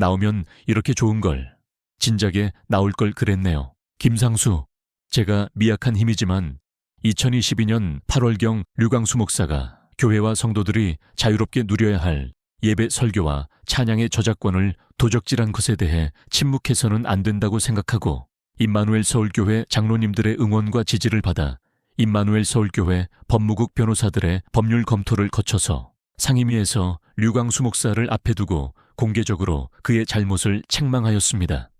나오면 이렇게 좋은 걸. 진작에 나올 걸 그랬네요. 김상수. 제가 미약한 힘이지만 2022년 8월경 류광수 목사가 교회와 성도들이 자유롭게 누려야 할 예배 설교와 찬양의 저작권을 도적질한 것에 대해 침묵해서는 안 된다고 생각하고 임마누엘 서울교회 장로님들의 응원과 지지를 받아 임마누엘 서울교회 법무국 변호사들의 법률 검토를 거쳐서 상임위에서 류광수 목사를 앞에 두고 공개적으로 그의 잘못을 책망하였습니다.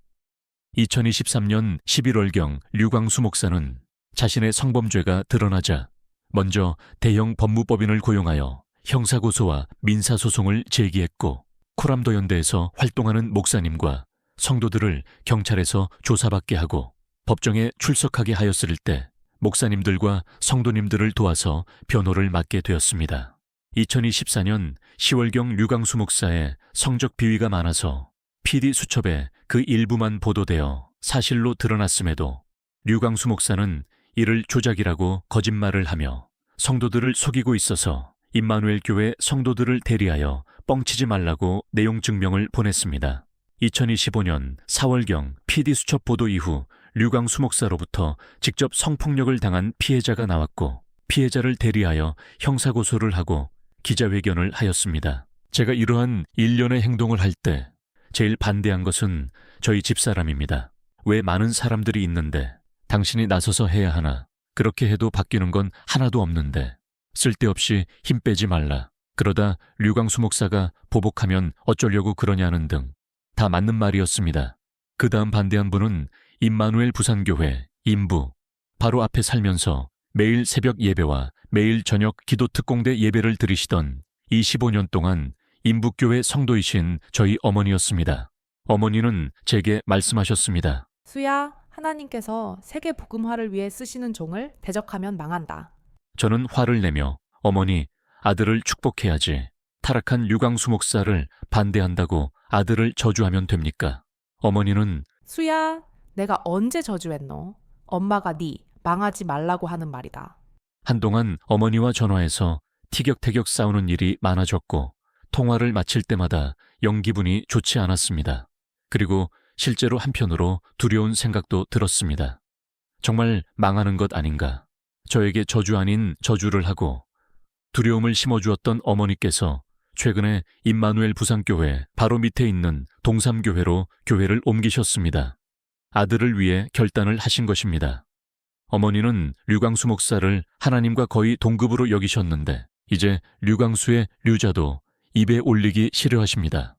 2023년 11월경 류광수 목사는 자신의 성범죄가 드러나자 먼저 대형 법무법인을 고용하여 형사고소와 민사소송을 제기했고 코람도 연대에서 활동하는 목사님과 성도들을 경찰에서 조사받게 하고 법정에 출석하게 하였을 때 목사님들과 성도님들을 도와서 변호를 맡게 되었습니다. 2024년 10월경 류광수 목사의 성적 비위가 많아서 PD 수첩에 그 일부만 보도되어 사실로 드러났음에도 류광수 목사는 이를 조작이라고 거짓말을 하며 성도들을 속이고 있어서 임마누엘 교회 성도들을 대리하여 뻥치지 말라고 내용 증명을 보냈습니다. 2025년 4월경 PD 수첩 보도 이후 류광수 목사로부터 직접 성폭력을 당한 피해자가 나왔고 피해자를 대리하여 형사고소를 하고 기자회견을 하였습니다. 제가 이러한 일련의 행동을 할 때 제일 반대한 것은 저희 집사람입니다. 왜 많은 사람들이 있는데 당신이 나서서 해야 하나? 그렇게 해도 바뀌는 건 하나도 없는데 쓸데없이 힘 빼지 말라. 그러다 류광수 목사가 보복하면 어쩌려고 그러냐는 등 다 맞는 말이었습니다. 그 다음 반대한 분은 임마누엘 부산교회 임부 바로 앞에 살면서 매일 새벽 예배와 매일 저녁 기도 특공대 예배를 드리시던 25년 동안 임북교회 성도이신 저희 어머니였습니다. 어머니는 제게 말씀하셨습니다. 수야, 하나님께서 세계 복음화를 위해 쓰시는 종을 대적하면 망한다. 저는 화를 내며 어머니, 아들을 축복해야지. 타락한 류광수 목사를 반대한다고 아들을 저주하면 됩니까? 어머니는 수야, 내가 언제 저주했노? 엄마가 네 망하지 말라고 하는 말이다. 한동안 어머니와 전화해서 티격태격 싸우는 일이 많아졌고 통화를 마칠 때마다 연기분이 좋지 않았습니다. 그리고 실제로 한편으로 두려운 생각도 들었습니다. 정말 망하는 것 아닌가. 저에게 저주 아닌 저주를 하고 두려움을 심어주었던 어머니께서 최근에 임마누엘 부산교회 바로 밑에 있는 동삼교회로 교회를 옮기셨습니다. 아들을 위해 결단을 하신 것입니다. 어머니는 류광수 목사를 하나님과 거의 동급으로 여기셨는데 이제 류광수의 류자도 입에 올리기 싫어하십니다.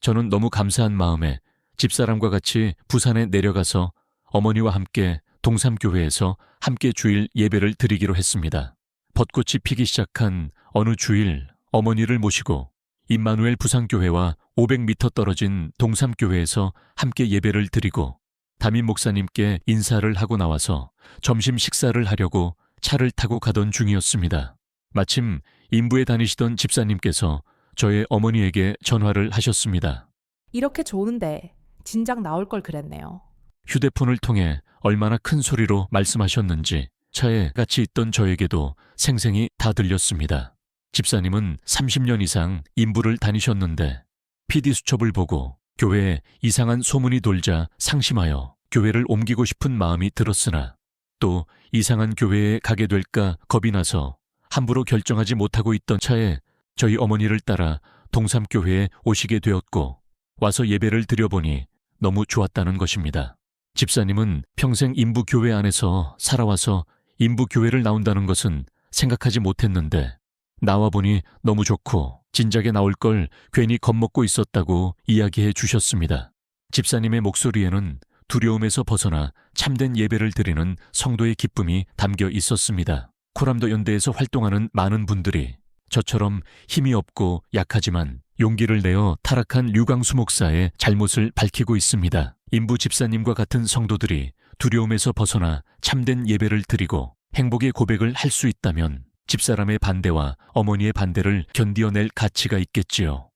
저는 너무 감사한 마음에 집사람과 같이 부산에 내려가서 어머니와 함께 동삼교회에서 함께 주일 예배를 드리기로 했습니다. 벚꽃이 피기 시작한 어느 주일 어머니를 모시고 임마누엘 부산교회와 500m 떨어진 동삼교회에서 함께 예배를 드리고 담임 목사님께 인사를 하고 나와서 점심 식사를 하려고 차를 타고 가던 중이었습니다. 마침 인부에 다니시던 집사님께서 저의 어머니에게 전화를 하셨습니다. 이렇게 좋은데 진작 나올 걸 그랬네요. 휴대폰을 통해 얼마나 큰 소리로 말씀하셨는지 차에 같이 있던 저에게도 생생히 다 들렸습니다. 집사님은 30년 이상 인부를 다니셨는데 PD 수첩을 보고 교회에 이상한 소문이 돌자 상심하여 교회를 옮기고 싶은 마음이 들었으나 또 이상한 교회에 가게 될까 겁이 나서 함부로 결정하지 못하고 있던 차에 저희 어머니를 따라 동삼교회에 오시게 되었고 와서 예배를 드려보니 너무 좋았다는 것입니다. 집사님은 평생 인부교회 안에서 살아와서 인부교회를 나온다는 것은 생각하지 못했는데 나와 보니 너무 좋고 진작에 나올 걸 괜히 겁먹고 있었다고 이야기해 주셨습니다. 집사님의 목소리에는 두려움에서 벗어나 참된 예배를 드리는 성도의 기쁨이 담겨 있었습니다. 코람도 연대에서 활동하는 많은 분들이 저처럼 힘이 없고 약하지만 용기를 내어 타락한 류광수 목사의 잘못을 밝히고 있습니다. 인부 집사님과 같은 성도들이 두려움에서 벗어나 참된 예배를 드리고 행복의 고백을 할 수 있다면 집사람의 반대와 어머니의 반대를 견디어낼 가치가 있겠지요.